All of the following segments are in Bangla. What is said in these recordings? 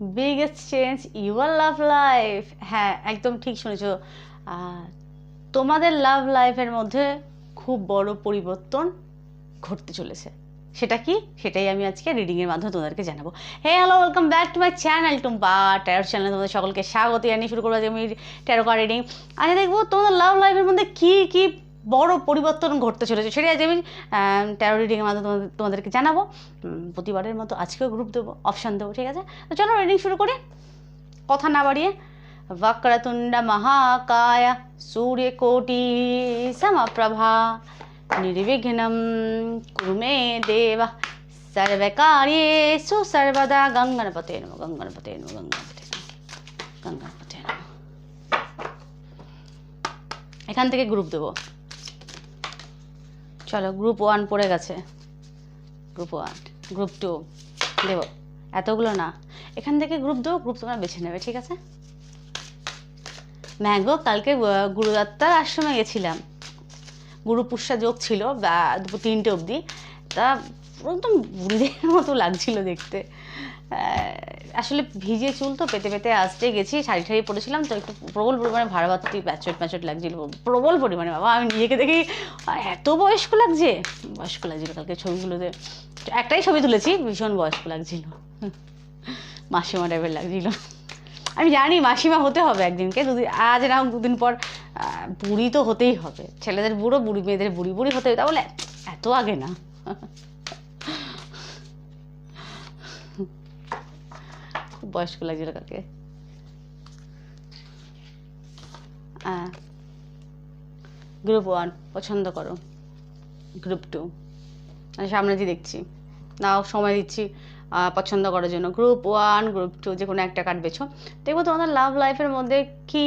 Biggest change your love life হ্যাঁ একদম ঠিক শুনেছো। তোমাদের লাভ লাইফের মধ্যে খুব বড় পরিবর্তন ঘটতে চলেছে। সেটা কি? সেটাই আমি আজকে রিডিংয়ের মাধ্যমে তোমাদেরকে জানাব। Hey hello welcome back to my channel Tumpa tarot চ্যানেলে তোমাদের সকলকে স্বাগত। জানিয়ে শুরু করব আজকে আমি ট্যারো কার্ড রিডিং আজ দেখব তোমাদের লাভ লাইফের মধ্যে কী কী বড় পরিবর্তন ঘটতে চলেছে সেটাই আজ আমি ট্যারো রিডিংয়ের মাধ্যমে তোমাদের- তোমাদেরকে জানাবো উম, প্রতিবারের মতো আজকেও গ্রুপ দেবো অপশান দেবো ঠিক আছে তো চলো রিডিং শুরু করি কথা না বাড়িয়ে वक्रतुण्ड महाकाय सूर्यकोटि समप्रभा निर्विघ्नं कुरु मे देव सर्वकार्येषु सर्वदा गङ्गणपते नमः गङ्गणपते नमः गङ्गणपते नमः गङ्गणपते नमः এখান থেকে গ্রুপ দেবো চলো গ্রুপ ওয়ান পড়ে গেছে। গ্রুপ ওয়ান গ্রুপ টু দেবো। এতগুলো না। এখান থেকে গ্রুপ দেবো গ্রুপ তোমরা বেছে নেবে, ঠিক আছে? ম্যাগো, কালকে গুরুদত্তার আশ্রমে গেছিলাম। গুরু পুষ্যা যোগ ছিল দুপুর তিনটে অবধি। তা, একদম বুড়িদের মতো লাগছিল দেখতে। আসলে ভিজে চুল তো পেতে পেতে আসতে গেছি, শাড়ি ঠাড়ি পরেছিলাম, তো একটু প্রবল পরিমাণে ভাড়াবাতি, প্যাচট প্যাচট লাগছিল, প্রবল পরিমাণে বাবা, আমি নিজেকে দেখি এত বয়স্ক লাগছে, বয়স্ক লাগছিল কালকে ছবিগুলোতে, একটাই ছবি তুলেছি, ভীষণ বয়স্ক লাগছিল, মাসিমা টাইপের লাগছিল, আমি জানি মাসিমা হতে হবে একদিনকে দুদিন আজ না হোক দুদিন পর বুড়ি তো হতেই হবে, ছেলেদের বুড়ো, বুড়ি মেয়েদের বুড়ি বুড়ি হতে হবে, তা বলে এত আগে না খুব বয়স্ক লাগছিল কাকে? গ্রুপ ওয়ান পছন্দ করো। গ্রুপ টু সামনে দিয়ে দেখছি। নাও, সময় দিচ্ছি পছন্দ করার জন্য। গ্রুপ ওয়ান গ্রুপ টু যে কোনো একটা কার্ড বেছো। দেখব তোমাদের লাভ লাইফের মধ্যে কি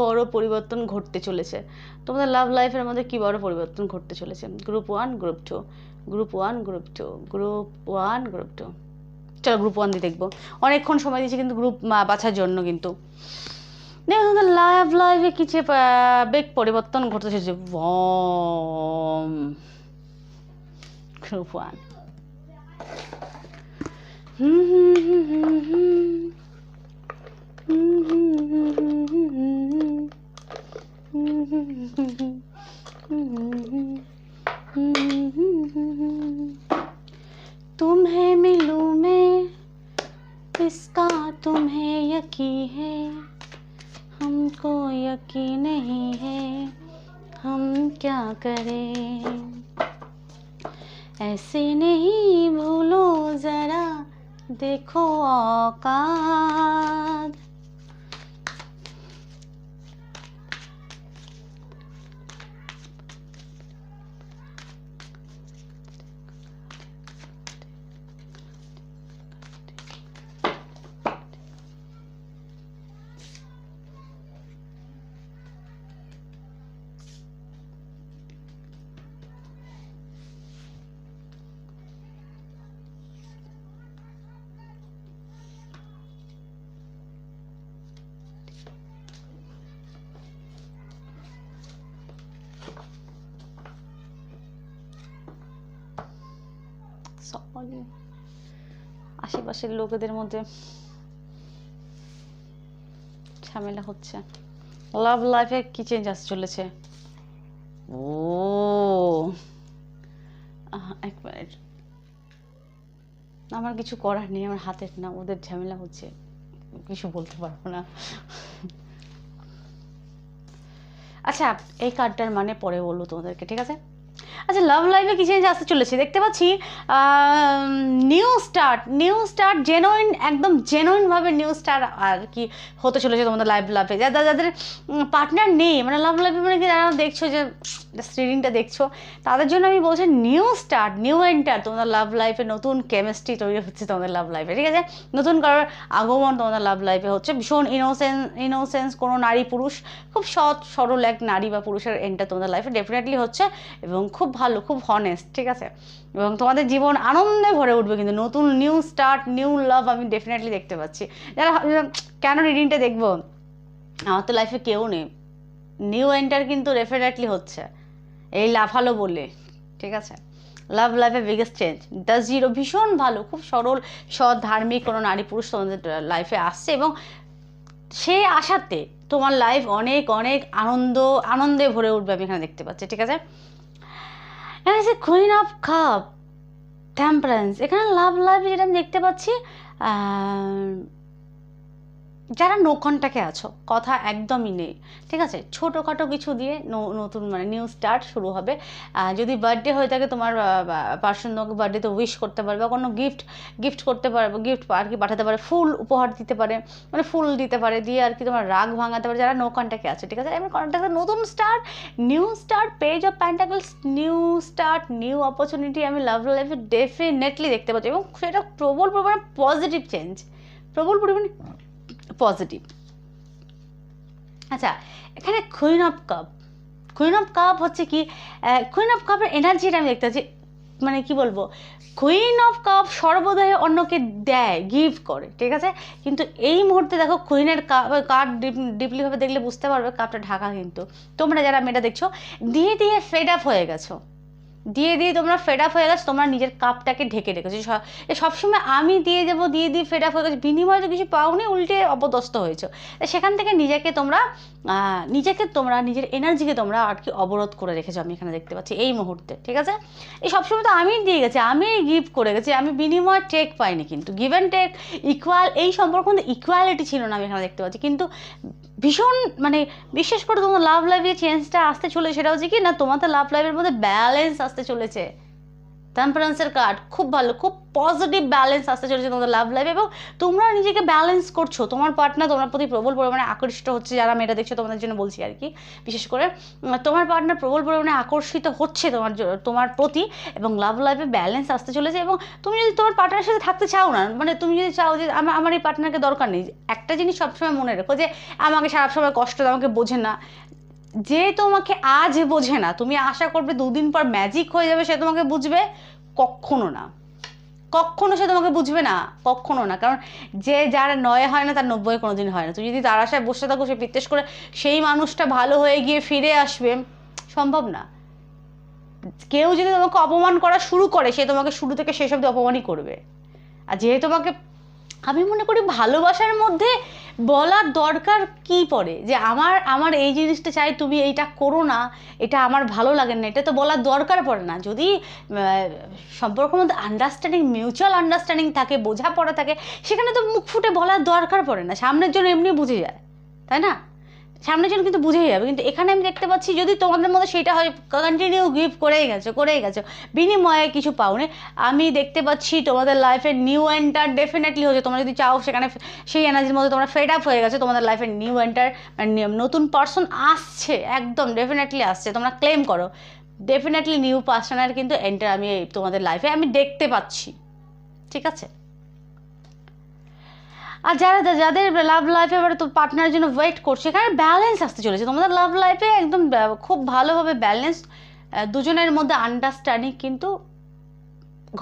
বড় পরিবর্তন ঘটতে চলেছে। তোমাদের লাভ লাইফের মধ্যে কি বড় পরিবর্তন ঘটতে চলেছে? Group one group two group one group two group one group two চলো গ্রুপ ওয়ান দিয়ে দেখবো অনেকক্ষণ সময় দিয়েছি কিন্তু গ্রুপ বাছার জন্য কিন্তু দেখো তোমাদের লাইভ লাইফে কিছু বেগ পরিবর্তন ঘটতে চলেছে বম গ্রুপ ওয়ান तुम्हें मिलूं मैं इसका तुम्हें यकी है, हमको यकी नहीं है, हम क्या करें? ऐसे नहीं भूलो जरा, देखो औकात সরি আশেপাশের লোকেদের মধ্যে ঝামেলা হচ্ছে। লাভ লাইফে কি চেঞ্জ আসতে চলেছে? ও। আহ, এক মিনিট আমার কিছু করার নেই আমার হাতের না ওদের ঝামেলা হচ্ছে। কিছু বলতে পারব না। আচ্ছা এই কার্ডটার মানে পরে বলব তোমাদেরকে ঠিক আছে? আচ্ছা লাভ লাইফে কি চেঞ্জ আসতে চলেছে। দেখতে পাচ্ছি new start new start genuine একদম জেনুইনভাবে নিউ স্টার্ট আর কি হতে চলেছে তোমাদের লাইভ লাইফে যাদের যাদের পার্টনার নেই মানে লাভ লাইফে মানে কি যারা দেখছ যে রিডিংটা দেখছ, তাদের জন্য আমি বলছি নিউ স্টার্ট নিউ এন্টার তোমাদের লাভ লাইফে নতুন কেমিস্ট্রি তৈরি হচ্ছে তোমাদের লাভ লাইফে ঠিক আছে? নতুন কারোর আগমন তোমাদের লাভ লাইফে হচ্ছে। ভীষণ ইনোসেন্স ইনোসেন্স কোনো নারী পুরুষ খুব সৎ, সরল এক নারী বা পুরুষের এন্টার তোমাদের লাইফে ডেফিনেটলি হচ্ছে এবং খুব ভালো, খুব হনেস্ট ঠিক আছে? এবং তোমাদের জীবন আনন্দে ভরে উঠবে কিন্তু নতুন নিউ স্টার্ট নিউ লাভ আমি ডেফিনেটলি দেখতে পাচ্ছি। যারা কেন রিডিংটা দেখব? আমার তো লাইফে কেউ নেই। নিউ এন্টার কিন্তু ডেফিনেটলি হচ্ছে। এই লাফালো বলে, ঠিক আছে? লাভ লাইফে বিগেস্ট চেঞ্জ দ্য জিরো ভীষণ ভালো, খুব সরল, সৎ, ধার্মিক কোনো নারী পুরুষ তোমাদের লাইফে আসছে এবং সেই আশাতে তোমার লাইফ অনেক অনেক আনন্দ, আনন্দে ভরে উঠবে আমি এখানে দেখতে পাচ্ছি, ঠিক আছে? এখানে আছে কুইন অফ কাপ টেম্পারেন্স এখানে লাভ লাভ যেটা আমি দেখতে পাচ্ছি যারা নো কন্ট্যাক্টে আছো, কথা একদমই নেই, ঠিক আছে? ছোটোখাটো কিছু দিয়ে নতুন মানে নিউ স্টার্ট শুরু হবে। যদি বার্থডে হয়ে থাকে তোমার পার্সন তোমাকে বার্থডেতে উইশ করতে পারবে বা কোনো গিফট গিফট করতে পারবে গিফট আর কি পাঠাতে পারে, ফুল উপহার দিতে পারে মানে ফুল দিতে পারে, দিয়ে আর কি তোমার রাগ ভাঙাতে পারে যারা নো কন্ট্যাক্টে আছে, ঠিক আছে? এবার কন্ট্যাক্টে নতুন start new start page of pentacles new start new opportunity আমি লাভ লাইফে ডেফিনেটলি দেখতে পাচ্ছি এবং সেটা প্রবল পরিমাণে পজিটিভ চেঞ্জ প্রবল পরিমাণে পজিটিভ আচ্ছা এখানে queen of cup queen of cup হচ্ছে কি কুইন অফ কাপের এনার্জিটা আমি দেখতে পাচ্ছি মানে কি বলব কুইন অফ কাপ সর্বদাই অন্যকে দেয় গিভ করে, ঠিক আছে? কিন্তু এই মুহূর্তে দেখো কুইনের কাপ ডিপলিভাবে দেখলে বুঝতে পারবে কাপটা ঢাকা কিন্তু। তোমরা যারা মেয়েটা দেখছ, দিয়ে দিয়ে ফেড আপ হয়ে গেছো। দিয়ে দিয়ে তোমরা ফেড আপ হয়ে গেছো, তোমরা নিজের কাপটাকে ঢেকে রেখেছো। সবসময় আমি দিয়ে যাব দিয়ে দিয়ে ফেড আপ হয়ে গেছো, বিনিময়ে তো কিছু পাওনি, উল্টে অপদস্থ হয়েছো। সেখান থেকে নিজেকে তোমরা নিজেকে তোমরা, নিজের এনার্জিকে তোমরা আর কি অবরোধ করে রেখেছো আমি এখানে দেখতে পাচ্ছি, এই মুহূর্তে, ঠিক আছে? এই সবসময় তো আমি দিয়ে গেছি, আমি গিফট করে গেছি, আমি বিনিময় টেক পাইনি কিন্তু গিভ অ্যান্ড টেক ইকুয়াল এই সম্পর্ক কিন্তু ইকুয়ালিটি ছিল না আমি এখানে দেখতে পাচ্ছি, কিন্তু ভীষণ মানে বিশেষ করে তোমার লাভ লাইফে চেঞ্জটা আসতে চলেছে সেটা হচ্ছে কি না তোমাদের লাভ লাইফের মধ্যে ব্যালেন্স আসতে চলেছে। টেম্পারেন্সের কার্ড খুব ভালো, খুব পজিটিভ ব্যালেন্স আসতে চলেছে তোমাদের লাভ লাইফে এবং তোমরা নিজেকে ব্যালেন্স করছ। তোমার পার্টনার তোমার প্রতি প্রবল পরিমাণে আকর্ষিত হচ্ছে, যারা মেয়েটা দেখছ তোমাদের জন্য বলছি আর কি। বিশেষ করে তোমার পার্টনার প্রবল পরিমাণে আকর্ষিত হচ্ছে তোমার তোমার প্রতি এবং লাভ লাইফে ব্যালেন্স আসতে চলেছে এবং তুমি যদি তোমার পার্টনারের সাথে থাকতে চাও না মানে তুমি যদি চাও যে আমার আমার এই পার্টনারকে দরকার নেই, একটা জিনিস সবসময় মনে রেখো যে আমাকে সারা সময় কষ্ট আমাকে বোঝে না। যে তোমাকে আজ বোঝে না, তুমি আশা করবে দুদিন পর ম্যাজিক হয়ে যাবে, সে তোমাকে বুঝবে কখনো না। কখনো সে তোমাকে বুঝবে না, কখনো না। কারণ যে যার নয় হয় না, তার নব্বই কোনো দিন হয় না। তুমি যদি তার আশায় বসে থাকো, সে বিত্তেস করে সেই মানুষটা ভালো হয়ে গিয়ে ফিরে আসবে, সম্ভব না। কেউ যদি তোমাকে অপমান করা শুরু করে, সে তোমাকে শুরু থেকে অব্দি অপমানই করবে। আর যেহেতু তোমাকে, আমি মনে করি ভালোবাসার মধ্যে বলার দরকার কি পড়ে? যে আমার আমার এই জিনিসটা চাই, তুমি এইটা করো না, এটা আমার ভালো লাগে না, এটা তো বলার দরকার পড়ে না। যদি সম্পর্কের মধ্যে আন্ডারস্ট্যান্ডিং মিউচুয়াল আন্ডারস্ট্যান্ডিং থাকে, বোঝাপড়া থাকে, সেখানে তো মুখ ফুটে বলার দরকার পড়ে না, সামনের জন্য এমনি বুঝে যায়, তাই না? সামনের জন্য কিন্তু বুঝেই যাবে। কিন্তু এখানে আমি দেখতে পাচ্ছি যদি তোমাদের মধ্যে সেটা হয় কন্টিনিউ গিফট করেই গেছো করেই গেছো। বিনিময়ে কিছু পাওনি। আমি দেখতে পাচ্ছি তোমাদের লাইফের নিউ এন্টার ডেফিনেটলি হচ্ছে তোমরা যদি চাও সেখানে সেই এনার্জির মধ্যে তোমরা ফেড আপ হয়ে গেছো, তোমাদের লাইফের নিউ এন্টার নতুন পার্সন আসছে, একদম ডেফিনেটলি আসছে। তোমরা ক্লেম করো। ডেফিনেটলি নিউ পার্সনের কিন্তু এন্টার আমি তোমাদের লাইফে আমি দেখতে পাচ্ছি। ঠিক আছে? আর যারা যাদের লাভ লাইফে এবার তো পার্টনারের জন্য ওয়েট করছে এখানে ব্যালেন্স আসতে চলেছে। তোমাদের লাভ লাইফে একদম খুব ভালোভাবে ব্যালেন্স দুজনের মধ্যে আন্ডারস্ট্যান্ডিং কিন্তু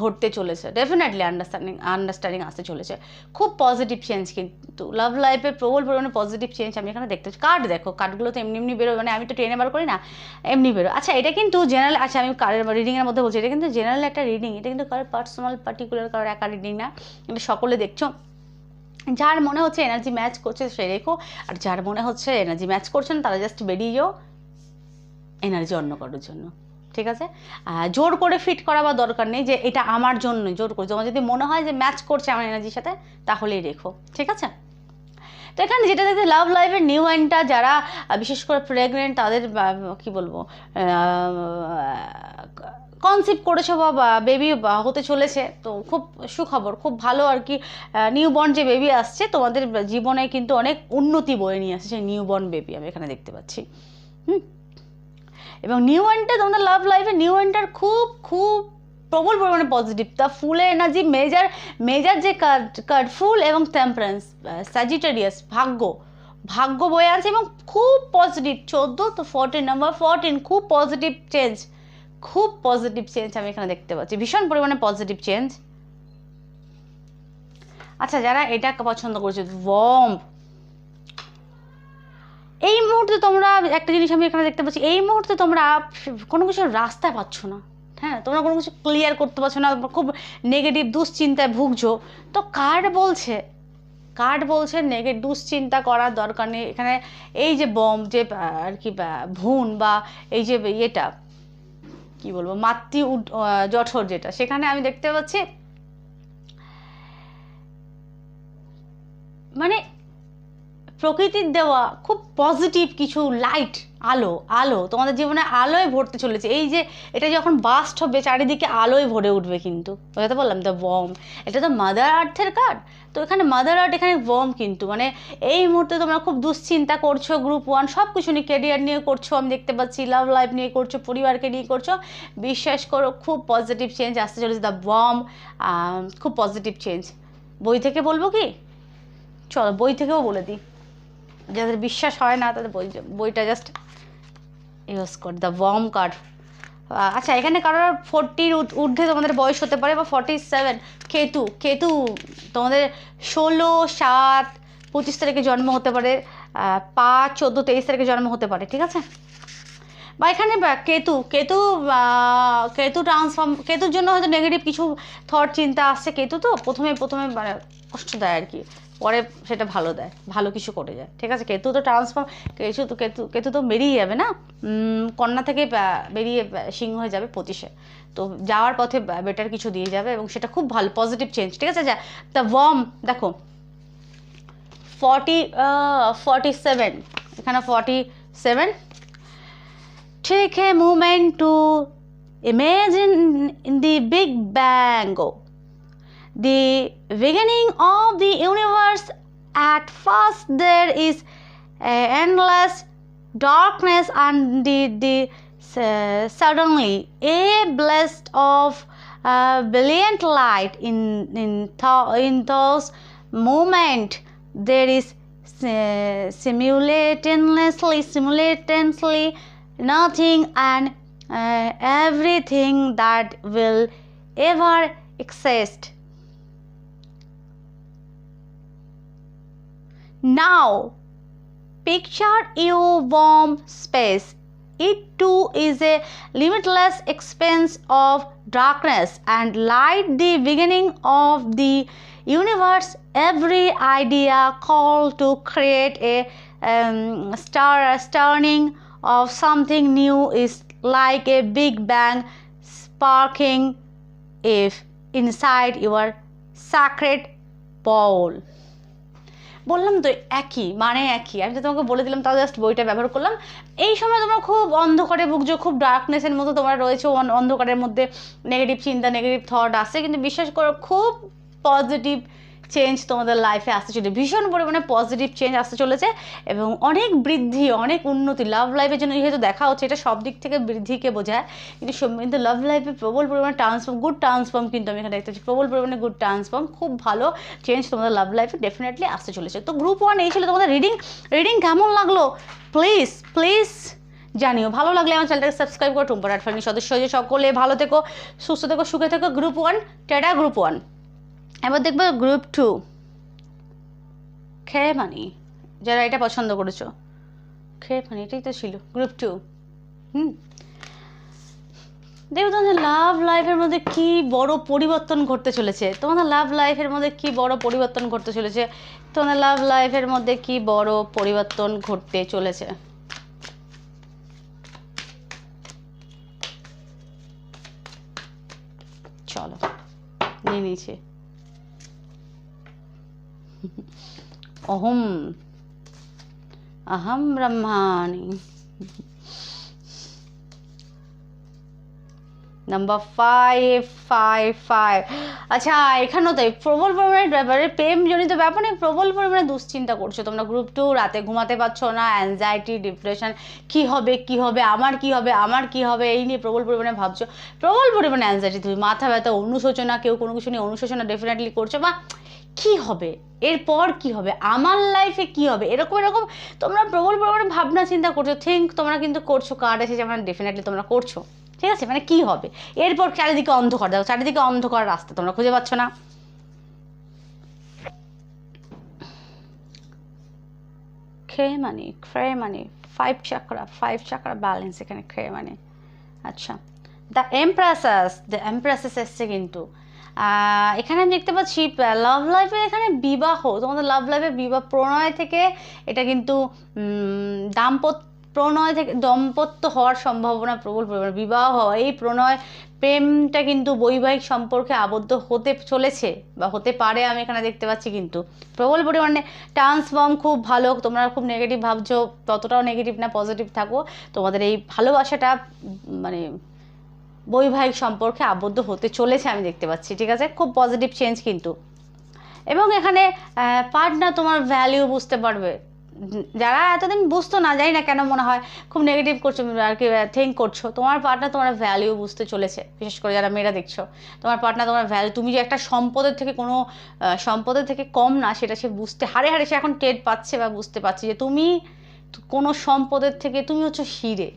ঘটতে চলেছে। ডেফিনেটলি আন্ডারস্ট্যান্ডিং আন্ডারস্ট্যান্ডিং আসতে চলেছে। খুব পজিটিভ চেঞ্জ কিন্তু। লাভ লাইফে প্রবল পরিমাণে পজিটিভ চেঞ্জ আমি এখানে দেখতে কার্ড দেখো কার্ডগুলো তো এমনি এমনি বেরোয়। মানে আমি তো ট্রেনে বার করি না, এমনি বেরো আচ্ছা এটা কিন্তু জেনারেল আচ্ছা আমি কারের রিডিংয়ের মধ্যে বলছি। এটা কিন্তু জেনারেল একটা রিডিং এটা কিন্তু কারোর পার্সোনাল পার্টিকুলার কারোর একা রিডিং না। এটা সকলে দেখছ। যার মনে হচ্ছে এনার্জি ম্যাচ করছে সে রেখো, আর যার মনে হচ্ছে এনার্জি ম্যাচ করছে না, তারা জাস্ট বেরিয়ে যাও এনার্জি অন্য কারোর জন্য, ঠিক আছে? জোর করে ফিট করা বা দরকার নেই যে এটা আমার জন্য জোর করে। তোমার যদি মনে হয় যে ম্যাচ করছে আমার এনার্জির সাথে, তাহলেই রেখো, ঠিক আছে? তো এখানে যেটা দেখতে লাভ লাইফের নিউ আইনটা যারা বিশেষ করে প্রেগনেন্ট তাদের কি বলব কনসিভ করেছ বা বেবি হতে চলেছে। তো খুব সুখবর, খুব ভালো আর কি নিউ বর্ন যে বেবি আসছে, তোমাদের জীবনে কিন্তু অনেক উন্নতি বয়ে নিয়ে আসছে সেই নিউ বর্ন বেবি আমি এখানে দেখতে পাচ্ছি। হুম? এবং নিউ ওয়ানটা তোমাদের লাভ লাইফে নিউ ওয়ানটার খুব খুব প্রবল পরিমাণে পজিটিভ তা ফুলের এনার্জি মেজার মেজার যে কার্ড কার্ড ফুল এবং টেম্পারেন্স স্যাজিটেরিয়াস ভাগ্য। ভাগ্য বয়ে আছে এবং খুব পজিটিভ চোদ্দ তো ফোরটিন নাম্বার ফোরটিন খুব পজিটিভ চেঞ্জ খুব পজিটিভ চেঞ্জ আমি এখানে দেখতে পাচ্ছি। ভীষণ পরিমাণে পজিটিভ চেঞ্জ আচ্ছা যারা এটা পছন্দ করছে ওম এই মুহূর্তে তোমরা, একটা জিনিস আমি এখানে দেখতে পাচ্ছি, এই মুহূর্তে তোমরা কোনো কিছু রাস্তা পাচ্ছ না। হ্যাঁ তোমরা কোনো কিছু ক্লিয়ার করতে পারছ না, খুব নেগেটিভ দুশ্চিন্তায় ভুগছো। তো কার্ড বলছে কার্ড বলছে নেগে দুশ্চিন্তা করার দরকার নেই। এখানে এই যে বম যে আর কি ভুন বা এই যে ইয়েটা কি বলব, মাতৃ জঠর যেটা। সেখানে আমি দেখতে পাচ্ছি মানে প্রকৃতির দেওয়া খুব পজিটিভ কিছু লাইট আলো আলো, তোমাদের জীবনে আলোয় ভরতে চলেছে। এই যে, এটা যখন বাস্ট হবে, চারিদিকে আলোয় ভরে উঠবে কিন্তু। ওটা তো বললাম দ্য বম এটা তো মাদার আর্থের কার্ড তো এখানে মাদার আর্ট এখানে বম কিন্তু। মানে এই মুহূর্তে তোমরা খুব দুশ্চিন্তা করছ গ্রুপ ওয়ান সব কিছু নিয়ে কেরিয়ার নিয়ে করছ, আমি দেখতে পাচ্ছি লাভ লাইফ নিয়ে করছ, পরিবারকে নিয়ে করছ। বিশ্বাস করো, খুব পজিটিভ চেঞ্জ আসতে চলেছে দ্য বম খুব পজিটিভ চেঞ্জ বই থেকে বলব কি? চলো, বই থেকেও বলে দিই। যাদের বিশ্বাস হয় না, তাদের বই, বইটা জাস্ট ইউজ কর দ্য ওয়ার্ম কার্ড আচ্ছা এখানে কারোর ফোরটির ঊর্ধ্বে তোমাদের বয়স হতে পারে বা ফর্টি সেভেন কেতু কেতু, তোমাদের ষোলো, সাত, পঁচিশ তারিখে জন্ম হতে পারে পাঁচ, চোদ্দ, তেইশ তারিখে জন্ম হতে পারে, ঠিক আছে? বা এখানে কেতু কেতু কেতু ট্রান্সফর্ম কেতুর জন্য হয়তো নেগেটিভ কিছু থট চিন্তা আসছে। কেতু তো? প্রথমে প্রথমে মানে কষ্ট দেয় আর কি। পরে সেটা ভালো দেয় ভালো কিছু করে যায়। ঠিক আছে? কেতু তো ট্রান্সফর্ম কেতু তো কেতু কেতু তো বেরিয়ে যাবে না? কন্যা থেকে বেরিয়ে সিংহ হয়ে যাবে পঁচিশে। তো যাওয়ার পথে বেটার কিছু দিয়ে যাবে এবং সেটা খুব ভালো পজিটিভ চেঞ্জ ঠিক আছে? যা দ্য ওয়ার্ম দেখো ফর্টি ফর্টি সেভেন এখানে ফর্টি সেভেন ঠিক a movement to imagine in the big Bang, the beginning of the universe. At first, there is a endless darkness, and the, the uh, suddenly a blast of uh, brilliant light. In in in those moment, there is uh, simultaneously simultaneously nothing and uh, everything that will ever exist. Now, picture your warm space. It too is a limitless expanse of darkness and light, the beginning of the universe. Every idea call to create a um, star, starting of something new is like a big bang sparking if inside your sacred bowl. বললাম তো একই মানে একই। আমি তো তোমাকে বলে দিলাম, তাও জাস্ট বইটা ব্যবহার করলাম। এই সময় তোমরা খুব অন্ধকারে ভুগছো, খুব ডার্কনেসের মতো তোমরা রয়েছে, অন- অন্ধকারের মধ্যে নেগেটিভ চিন্তা নেগেটিভ থট আসে। কিন্তু বিশ্বাস করো, খুব পজিটিভ চেঞ্জ তোমাদের লাইফে আসতে চলেছে। ভীষণ পরিমাণে পজিটিভ চেঞ্জ আসতে চলেছে এবং অনেক বৃদ্ধি, অনেক উন্নতি লাভ লাইফের জন্য যেহেতু দেখা হচ্ছে, এটা সব দিক থেকে বৃদ্ধিকে বোঝায়। কিন্তু কিন্তু লাভ লাইফে প্রবল পরিমাণে ট্রান্সফর্ম গুড ট্রান্সফর্ম কিন্তু আমি এখানে দেখতে পাচ্ছি। প্রবল পরিমাণে গুড ট্রান্সফর্ম খুব ভালো চেঞ্জ তোমাদের লাভ লাইফে ডেফিনেটলি আসতে চলেছে। তো গ্রুপ ওয়ান এই ছিল তোমাদের রিডিং রিডিং কেমন লাগল? প্লিজ প্লিজ জানিও। ভালো লাগলে আমার চ্যানেলটাকে সাবস্ক্রাইব করো। টুম্পার আট ফ্যামিলি সদস্য হয়ে সকলে ভালো থেকো, সুস্থ থেকো, সুখে থেকো। গ্রুপ ওয়ান টেডা গ্রুপ ওয়ান এবার দেখব গ্রুপ টু খেয়ে মানি, যারা এটা পছন্দ করেছ। খেয়ে মানি, এটাই তো ছিল গ্রুপ টু হুম। দেখো তোমাদের লাভ লাইফের মধ্যে কি বড় পরিবর্তন ঘটতে চলেছে। তোমাদের লাভ লাইফের মধ্যে কি বড় পরিবর্তন ঘটতে চলেছে। তোমাদের লাভ লাইফের মধ্যে কি বড় পরিবর্তন ঘটতে চলেছে। চলো, নিয়ে নিয়েছি। অহম अहम ब्रह्माणि নাম্বার ফাইভ ফাইভ ফাইভ আচ্ছা এখানেও তাই প্রবল পরিমাণে ব্যাপারে প্রেমজনিত ব্যাপারে প্রবল পরিমাণে দুশ্চিন্তা করছো তোমরা গ্রুপ টু রাতে ঘুমাতে পারছো না অ্যাংজাইটি ডিপ্রেশন কি হবে কি হবে আমার কি হবে আমার কি হবে এই নিয়ে প্রবল পরিমাণে ভাবছো প্রবল পরিমাণে অ্যাংজাইটি তুমি মাথা ব্যথা অনুশোচনা কেউ কোনো কিছু নিয়ে অনুশোচনা ডেফিনেটলি করছো বা কি হবে? এরপর কি হবে? আমার লাইফে কি হবে? এরকম এরকম তোমরা প্রবল পরিমাণে ভাবনা চিন্তা করছ। থিঙ্ক তোমরা কিন্তু করছ কার্ড এসেছে মানে ডেফিনেটলি তোমরা করছ। ঠিক আছে? মানে কি হবে? এরপর চারিদিকে অন্ধকার। দেখো, চারিদিকে অন্ধকার রাস্তা, তোমরা খুঁজে পাচ্ছ না। খেয়ে মানে খেয়ে মানে five chakra five chakra balance এখানে খেয়ে মানে। আচ্ছা। দ্য এমপ্রেসাস দ্য এমপ্রেসেস এসছে কিন্তু। এখানে আমি দেখতে পাচ্ছি লাভ লাইফে এখানে বিবাহ, তোমাদের লাভ লাইফে বিবাহ প্রণয় থেকে এটা কিন্তু দাম্পত্য প্রণয় থেকে, দম্পত্য হওয়ার সম্ভাবনা প্রবল পরিমাণে। বিবাহ হওয়া, এই প্রণয় প্রেমটা কিন্তু বৈবাহিক সম্পর্কে আবদ্ধ হতে চলেছে, বা হতে পারে, আমি এখানে দেখতে পাচ্ছি কিন্তু। প্রবল পরিমাণে ট্রান্সফর্ম খুব ভালো, তোমরা খুব নেগেটিভ ভাবছ, ততটাও নেগেটিভ না পজিটিভ থাকো। তোমাদের এই ভালোবাসাটা মানে বৈবাহিক সম্পর্কে আবদ্ধ হতে চলেছে আমি দেখতে পাচ্ছি, ঠিক আছে? খুব পজিটিভ চেঞ্জ কিন্তু। এবং এখানে পার্টনার তোমার ভ্যালিউ বুঝতে পারবে। যারা এতদিন বুঝতো না, জানি না কেন মনে হয় খুব নেগেটিভ করছ, আর কি থিঙ্ক করছ। তোমার পার্টনার তোমার ভ্যালিউ বুঝতে চলেছে, বিশেষ করে যারা মেয়েরা দেখছ। তোমার পার্টনার তোমার ভ্যালু তুমি যে একটা সম্পদের থেকে কোনো সম্পদের থেকে কম না, সেটা সে বুঝতে, হারে হারে সে এখন টের পাচ্ছে বা বুঝতে পারছে যে তুমি কোনো সম্পদের থেকে, তুমি হচ্ছে হিরে।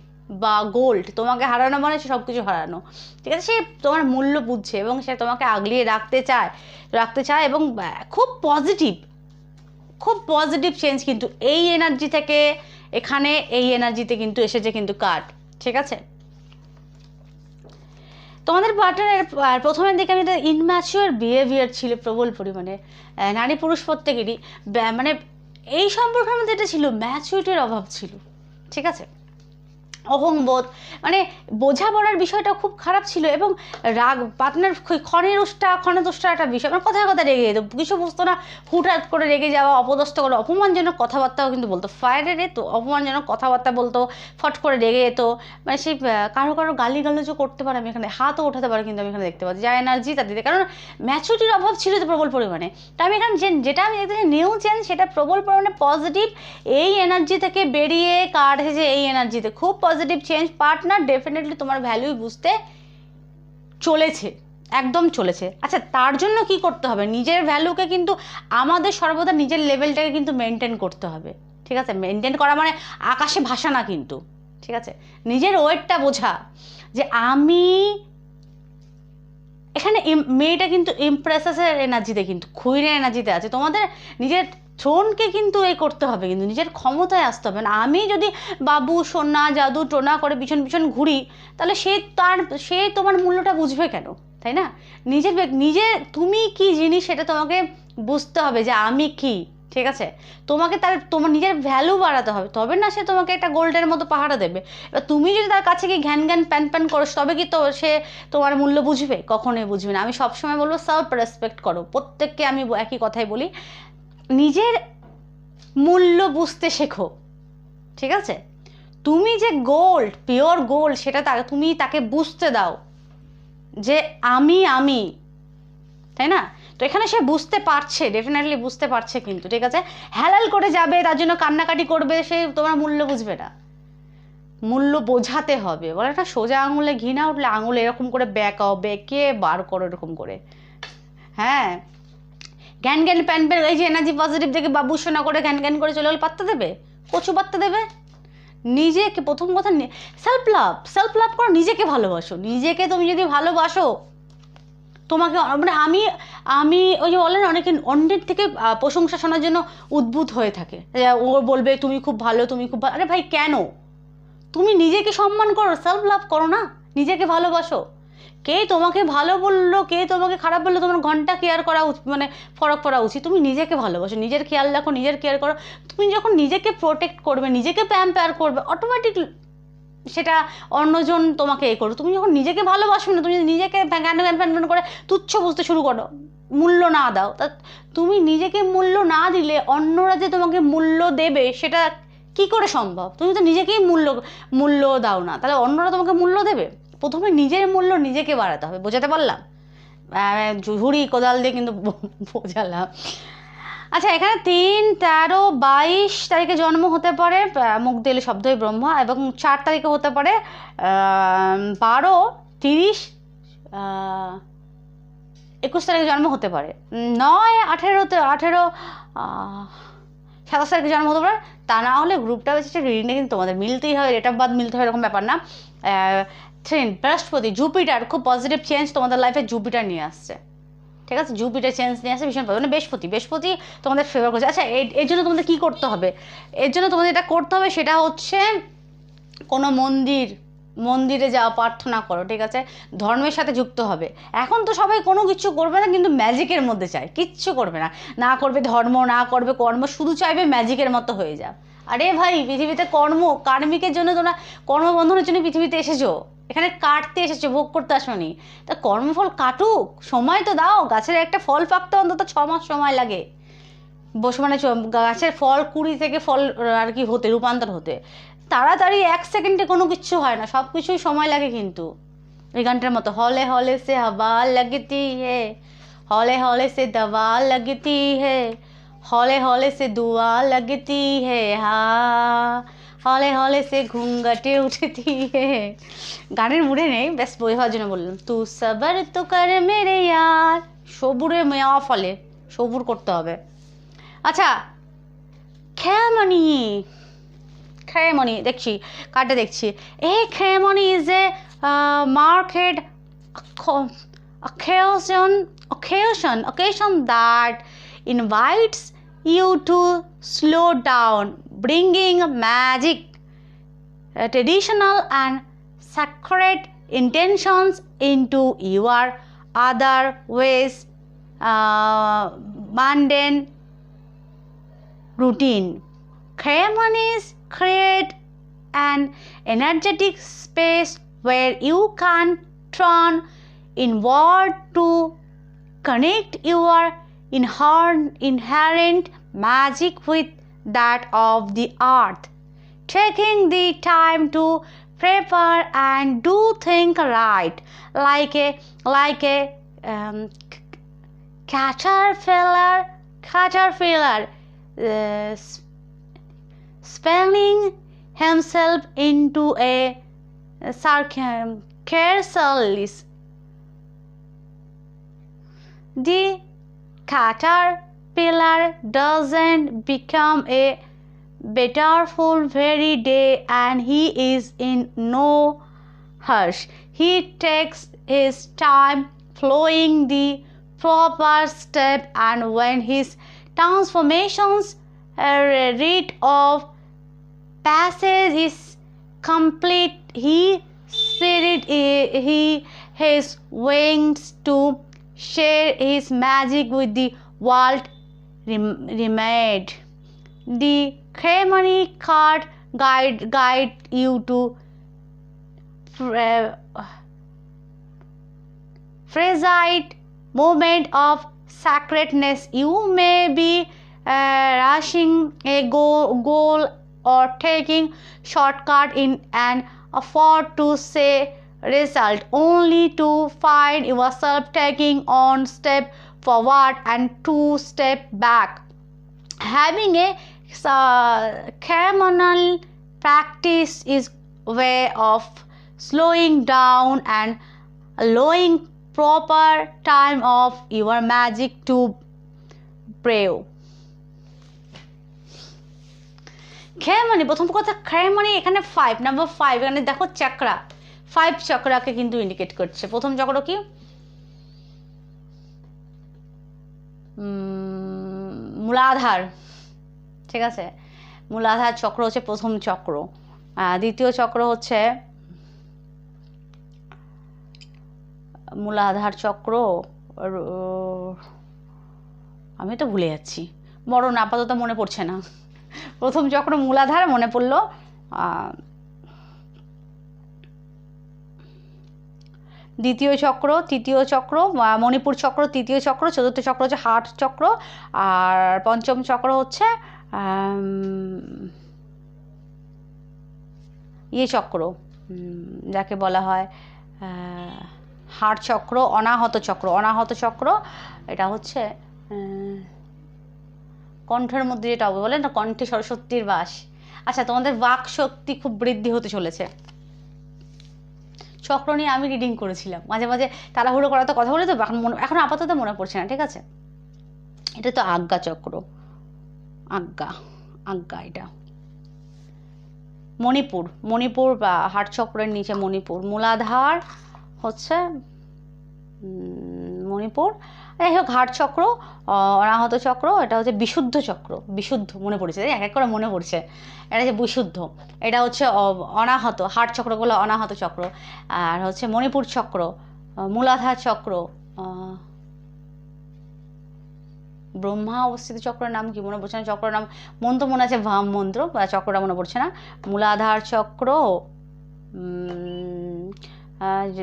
বা গোল্ড তোমাকে হারানো মানে সে সব কিছু হারানো। ঠিক আছে, সে তোমার মূল্য বুঝছে এবং সে তোমাকে আগলিয়ে রাখতে চায় রাখতে চায় এবং খুব পজিটিভ খুব পজিটিভ চেঞ্জ কিন্তু এই এনার্জি থেকে এখানে, এই এনার্জিতে কিন্তু এসেছে কিন্তু কার্ড ঠিক আছে? তোমাদের পার্টনারের প্রথমের দিকে আমি ইনম্যাচিওর বিহেভিয়ার ছিল প্রবল পরিমাণে নারী পুরুষ প্রত্যেকেরই মানে এই সম্পর্কের মধ্যে এটা ছিল ম্যাচুরিটির অভাব ছিল, ঠিক আছে? অহংবোধ মানে বোঝাপড়ার বিষয়টা খুব খারাপ ছিল এবং রাগ, পার্টনার ক্ষণের উষ্টা ক্ষণে দুষ্টা একটা বিষয়। মানে কথায় কথা রেগে যেত কিছু বুঝতো না, হুটহাট করে রেগে যাওয়া, অপদস্থ করে, অপমানজনক কথাবার্তাও কিন্তু বলতো। ফায়ারে রেত অপমানজনক কথাবার্তা বলতো, ফট করে রেগে যেত। মানে সেই কারও কারও গালি গালাজও করতে পারে, আমি এখানে হাতও ওঠাতে পারে, কিন্তু আমি এখানে দেখতে পাচ্ছি। যা এনার্জি তা দিতে। কারণ ম্যাচুরিটির অভাব ছিল তো প্রবল পরিমাণে। তা আমি এখানে যে- যেটা আমি দেখতে নিউ চেঞ্জ সেটা প্রবল পরিমাণে পজিটিভ এই এনার্জি থেকে বেরিয়ে এসেছে এই এনার্জিতে খুব পজিটিভ চেঞ্জ পার্টনার ডেফিনেটলি তোমার ভ্যালু বুঝতে চলেছে, একদম চলেছে। আচ্ছা তার জন্য কি করতে হবে? নিজের ভ্যালুকে কিন্তু আমাদের সর্বদা নিজের লেভেলটাকে কিন্তু মেনটেন করতে হবে। ঠিক আছে? মেনটেন করা মানে আকাশে ভাসা না কিন্তু। ঠিক আছে? নিজের ওয়েটটা বোঝা যে আমি এখানে মেয়েটা কিন্তু ইমপ্রেসেসের এনার্জিতে কিন্তু খুইনের এনার্জিতে আছে। তোমাদের নিজের থ্রোনকে কিন্তু এ করতে হবে কিন্তু, নিজের ক্ষমতায় আসতে হবে। না, আমি যদি বাবু, সোনা, জাদু, টোনা করে পিছন পিছন ঘুরি, তাহলে সে তার, সে তোমার মূল্যটা বুঝবে কেন? তাই না? নিজের নিজে, তুমি কি জিনিস সেটা তোমাকে বুঝতে হবে যে আমি কি, ঠিক আছে? তোমাকে তার, তোমার নিজের ভ্যালু বাড়াতে হবে। তবে না, সে তোমাকে একটা গোল্ডের মতো পাহারা দেবে। এবার তুমি যদি তার কাছে গিয়ে ঘ্যান ঘ্যান, প্যান প্যান করো, তবে কি তো সে তোমার মূল্য বুঝবে? কখনোই বুঝবে না। আমি সবসময় বলব সেলফ রেসপেক্ট করো। প্রত্যেককে আমি একই কথাই বলি। নিজের মূল্য বুঝতে শেখো, ঠিক আছে? তুমি যে গোল্ড পিওর গোল্ড সেটা তাকে তুমি তাকে বুঝতে দাও যে আমি আমি, তাই না? তো এখানে সে বুঝতে পারছে ডেফিনেটলি বুঝতে পারছে কিন্তু, ঠিক আছে? হ্যালাল করে যাবে, তার জন্য কান্নাকাটি করবে, সে তোমার মূল্য বুঝবে না। মূল্য বোঝাতে হবে। বলে একটা সোজা আঙুলে ঘি না উঠলে আঙুলে এরকম করে ব্যাকাও বেঁকে বার করো এরকম করে। হ্যাঁ? জ্ঞান জ্ঞান প্যান প্যান, এই যে এনার্জি পজিটিভ থেকে বাবু সোনা করে জ্ঞান জ্ঞান করে চলে গেলে পাত্তা দেবে? কচু পাত্তা দেবে? নিজেকে, প্রথম কথা সেলফ লাভ সেলফ লাভ করো, নিজেকে ভালোবাসো। নিজেকে তুমি যদি ভালোবাসো, তোমাকে মানে আমি আমি ওই যে বলেন অনেকে অন্যের থেকে প্রশংসা শোনার জন্য উদ্ভূত হয়ে থাকে। ও বলবে, তুমি খুব ভালো, তুমি খুব ভালো আরে ভাই, কেন? তুমি নিজেকে সম্মান করো সেলফ লাভ করো না? নিজেকে ভালোবাসো। কে তোমাকে ভালো বলল, কে তোমাকে খারাপ বলল, তোমার ঘণ্টা কেয়ার করা উচিত মানে ফরক পড়া উচিত। তুমি নিজেকে ভালোবাসো, নিজের খেয়াল রাখো, নিজের কেয়ার করো। তুমি যখন নিজেকে প্রোটেক্ট করবে, নিজেকে প্যাম প্যার করবে অটোমেটিক সেটা অন্যজন তোমাকে এ করো তুমি যখন নিজেকে ভালোবাসবে না, তুমি নিজেকে ফ্যান করে তুচ্ছ বুঝতে শুরু করো, মূল্য না দাও, তা তুমি নিজেকে মূল্য না দিলে অন্যরা যে তোমাকে মূল্য দেবে, সেটা কি করে সম্ভব? তুমি তো নিজেকেই মূল্য মূল্য দাও না, তাহলে অন্যরা তোমাকে মূল্য দেবে? প্রথমে নিজের মূল্য নিজেকে বাড়াতে হবে, বোঝাতে পারলাম? ঝুড়ি, কোদাল দিয়ে কিন্তু বোঝালাম। আচ্ছা এখানে তিন, তেরো, বাইশ তারিখে জন্ম হতে পারে মুখ দিলে শব্দই ব্রহ্ম, এবং চার তারিখে হতে পারে বারো, তিরিশ একুশ তারিখে জন্ম হতে পারে। নয় আঠেরোতে আঠেরো সাতাশ তারিখে জন্ম হতে পারে। তা না হলে গ্রুপটা বেশি রিডিংটা কিন্তু তোমাদের মিলতেই হবে রেট অফ বার্থ মিলতে হবে এরকম ব্যাপার না। ট্রেন বৃহস্পতি জুপিটার খুব পজিটিভ চেঞ্জ তোমাদের লাইফে জুপিটার নিয়ে আসছে। ঠিক আছে? জুপিটার চেঞ্জ নিয়ে আসে ভীষণ মানে বৃহস্পতি বৃহস্পতি তোমাদের ফেভার করছে। আচ্ছা এর- জন্য তোমাদের কী করতে হবে? এর জন্য তোমাদের যেটা করতে হবে সেটা হচ্ছে কোনো মন্দির, মন্দিরে যাও প্রার্থনা করো, ঠিক আছে? ধর্মের সাথে যুক্ত হবে। এখন তো সবাই কোনো কিছু করবে না, কিন্তু ম্যাজিকের মধ্যে চায়। কিচ্ছু করবে না। না করবে ধর্ম, না করবে কর্ম, শুধু চাইবে ম্যাজিকের মতো হয়ে যাও আরে ভাই, পৃথিবীতে কর্ম, কার্মিকের জন্য তোমরা কর্মবন্ধনের জন্য পৃথিবীতে এসেছ। এখানে কাটতে এসেছ, ভোগ করতে আসনি। তা কর্মফল কাটুক, সময় তো দাও, গাছের একটা ফল পাকতে অন্তত ছ মাস সময় লাগে। বসে মানে গাছের ফল কুড়ি থেকে ফল আর কি হতে, রূপান্তর হতে। তাড়াতাড়ি এক সেকেন্ডে কোনো কিছু হয় না সব কিছুই সময় লাগে কিন্তু। এই গানটার মতো, হলে হলে সে হওয়া লাগতি হে, হলে হলে সে দাওয়া লাগতি হে। হলে হলে সে दुआ लगती है हाँ হলে হলে সে ঘুঙ্গাটে উঠতি হে গানের মুড়ে নেই ব্যাস বই হওয়ার জন্য বললাম তু সবর তো কর মেরে ইয়ার সবুরে মেয়া ফলে সবুর করতে হবে আচ্ছা খেয়ামণি খেয়ামণি দেখছি কার্ডে দেখছি এই Kheyamoni is a market occasion occasion occasion that invites you to slow down bringing magic uh, traditional and sacred intentions into your other ways uh, mundane routine. Ceremonies create an energetic space where you can turn inward to connect your inherent, inherent magic with that of the earth. Taking the time to prepare and do things right, like a like a um, caterpillar, caterpillar, uh, s- spinning himself into a circum chrysalis. The caterpillar doesn't become a butterfly very day and he is in no hurry. He takes his time following the proper step and when his transformations rate of passage is complete he spirit he his wings to share his magic with the world remade. The ceremony card guide guide you to fragile moment of sacredness. You may be uh, rushing a goal, goal or taking shortcut in an effort to say result only to find yourself taking on step forward and two step back having a uh, ceremonial practice is way of slowing down and allowing proper time of your magic to brew খেয়ামণি প্রথম কথা খেয়ামণি এখানে ফাইভ নাম্বার ফাইভ এখানে দেখো চক্রা ফাইভ চক্রাকে কিন্তু ইন্ডিকেট করছে। প্রথম চক্র কি? মূলাধার। ঠিক আছে? মূলাধার চক্র হচ্ছে প্রথম চক্র। দ্বিতীয় চক্র হচ্ছে মূলাধার চক্র। আমি তো ভুলে যাচ্ছি। মরণ আপাতত মনে পড়ছে না। প্রথম চক্র মূলাধার মনে পড়ল। দ্বিতীয় চক্র, তৃতীয় চক্র মণিপুর চক্র, তৃতীয় চক্র, চতুর্থ চক্র হচ্ছে হার্ট চক্র, আর পঞ্চম চক্র হচ্ছে ইয়ে চক্র যাকে বলা হয় হাড় চক্র, অনাহত চক্র অনাহত চক্র, এটা হচ্ছে কণ্ঠের মধ্যে যেটা হবে বলে না, কণ্ঠে সরস্বতীর বাস। আচ্ছা তোমাদের বাক শক্তি খুব বৃদ্ধি হতে চলেছে। চক্র নিয়ে আমি রিডিং করেছিলাম। মাঝে মাঝে তাড়াহুড়ো করা তো কথা বলে তো এখন মনে এখন আপাতত মনে পড়ছে না, ঠিক আছে? এটা তো আজ্ঞা চক্র। আজ্ঞা আজ্ঞা এটা। মণিপুর মণিপুর বা হাট চক্রের নিচে মণিপুর। মূলাধার হচ্ছে মণিপুর। যাই হোক হার্ট চক্র অনাহত চক্র, এটা হচ্ছে বিশুদ্ধ চক্র, বিশুদ্ধ মনে পড়ছে এক এক করে মনে পড়ছে, এটা হচ্ছে বিশুদ্ধ, এটা হচ্ছে অনাহত হাট চক্রগুলো অনাহত চক্র, আর হচ্ছে মণিপুর চক্র মূলাধার চক্র ব্রহ্মা অবস্থিত চক্রের নাম কি মনে পড়ছে না? চক্রের নাম মন্ত্র মনে আছে ভাম মন্ত্র, বা চক্রটা মনে পড়ছে না, মূলাধার চক্র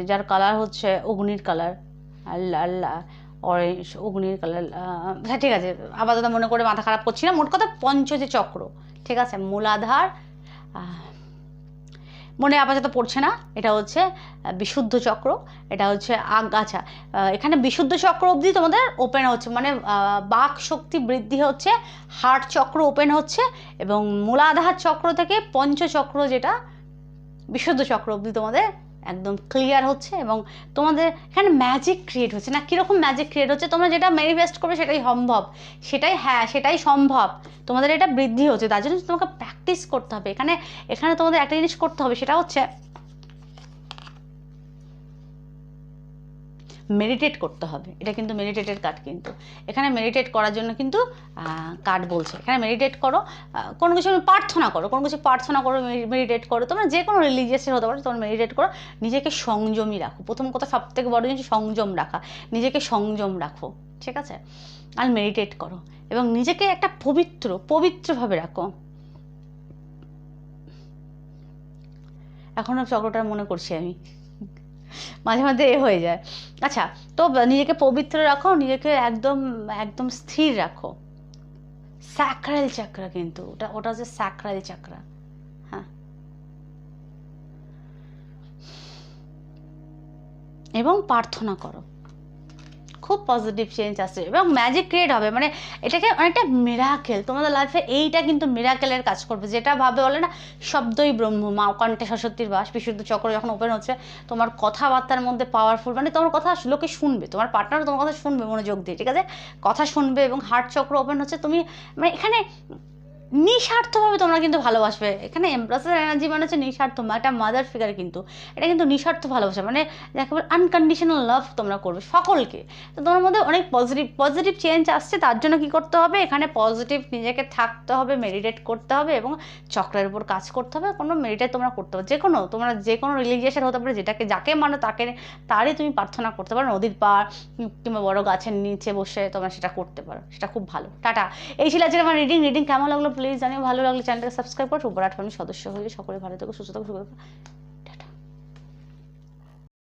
যার কালার হচ্ছে অগ্নির কালার লাল অরেঞ্জ অগ্নির কালার হ্যাঁ ঠিক আছে, আপাতত মনে করে মাথা খারাপ করছি না। মোট কথা পঞ্চ যে চক্র, ঠিক আছে, মূলাধার মনে আপাতত পড়ছে না, এটা হচ্ছে বিশুদ্ধ চক্র, এটা হচ্ছে আগাছা। এখানে বিশুদ্ধ চক্র অবধি তোমাদের ওপেন হচ্ছে মানে বাক শক্তি বৃদ্ধি হচ্ছে হার্ট চক্র ওপেন হচ্ছে, এবং মূলাধার চক্র থেকে পঞ্চচক্র যেটা, বিশুদ্ধ চক্র অবধি তোমাদের একদম ক্লিয়ার হচ্ছে এবং তোমাদের এখানে ম্যাজিক ক্রিয়েট হচ্ছে। না, কীরকম ম্যাজিক ক্রিয়েট হচ্ছে? তোমরা যেটা ম্যানিফেস্ট করবে সেটাই সম্ভব। সেটাই হ্যাঁ সেটাই সম্ভব। তোমাদের এটা বৃদ্ধি হচ্ছে। তার জন্য তোমাকে প্র্যাকটিস করতে হবে। এখানে এখানে তোমাদের একটা জিনিস করতে হবে, সেটা হচ্ছে মেডিটেট করতে হবে। এটা কিন্তু মেডিটেটের কার্ড কিন্তু। এখানে মেডিটেট করার জন্য কিন্তু কার্ড বলছে। এখানে মেডিটেট করো। কোনো কিছু আমি প্রার্থনা করো। কোনো কিছু প্রার্থনা করো মেডিটেট করো। তোমরা যে কোনো রিলিজিয়াসের হতে পারো, তোমরা মেডিটেট করো। নিজেকে সংযমী রাখো। প্রথম কথা সব থেকে বড় জিনিস, সংযম রাখা। নিজেকে সংযম রাখো। ঠিক আছে? আর মেডিটেট করো। এবং নিজেকে একটা পবিত্র, পবিত্রভাবে রাখো। এখনও চক্রটা মনে করছি আমি। মাঝে মাঝে এ হয়ে যায়। আচ্ছা তো নিজেকে পবিত্র রাখো, নিজেকে একদম একদম স্থির রাখো। স্যাক্রাল চাকরা কিন্তু, ওটা ওটা হচ্ছে স্যাক্রাল চাকরা হ্যাঁ। এবং প্রার্থনা করো। খুব পজিটিভ চেঞ্জ আসছে এবং ম্যাজিক ক্রিয়েট হবে। মানে এটাকে অনেকটা মিরাকেল তোমাদের লাইফে এইটা কিন্তু মিরাকেলের কাজ করবে। যেটা ভাবে বলে না, শব্দই ব্রহ্ম, মা কণ্ঠে সরস্বতীর বাস, বিশুদ্ধ চক্র যখন ওপেন হচ্ছে, তোমার কথাবার্তার মধ্যে পাওয়ারফুল মানে তোমার কথা লোকে শুনবে, তোমার পার্টনারও তোমার কথা শুনবে মনোযোগ দিয়ে, ঠিক আছে? কথা শুনবে এবং হার্ট চক্র ওপেন হচ্ছে, তুমি মানে এখানে নিঃস্বার্থভাবে তোমরা কিন্তু ভালোবাসবে। এখানে এমপ্লাসের এনার্জি মানে হচ্ছে নিঃস্বার্থ একটা মাদার ফিগার কিন্তু, এটা কিন্তু নিঃস্বার্থ ভালোবাসা। মানে যাকে বলে আনকন্ডিশনাল লাভ তোমরা করবে সকলকে। তো তোমার মধ্যে অনেক পজিটিভ পজিটিভ চেঞ্জ আসছে, তার জন্য কি করতে হবে? এখানে পজিটিভ নিজেকে থাকতে হবে মেডিটেট করতে হবে এবং চক্রের উপর কাজ করতে হবে। কোনো মেডিটেট তোমরা করতে হবে যে কোনো তোমরা যে কোনো রিলিজিয়াসের হতে পারে, যেটাকে যাকে মানো তাকে, তারই তুমি প্রার্থনা করতে পারো। নদীর পাড় কিংবা বড় গাছের নিচে বসে তোমরা সেটা করতে পারো। সেটা খুব ভালো। টাটা। এই ছিল আজকে আমার রিডিং রিডিং কেমন লাগল প্লিজ জানিও, ভালো লাগলে চ্যানেলটাকে সাবস্ক্রাইব করো উপর ফ্যামিলির সদস্য হয়ে সকলে ভালো থেকো, সুস্থ থাকো।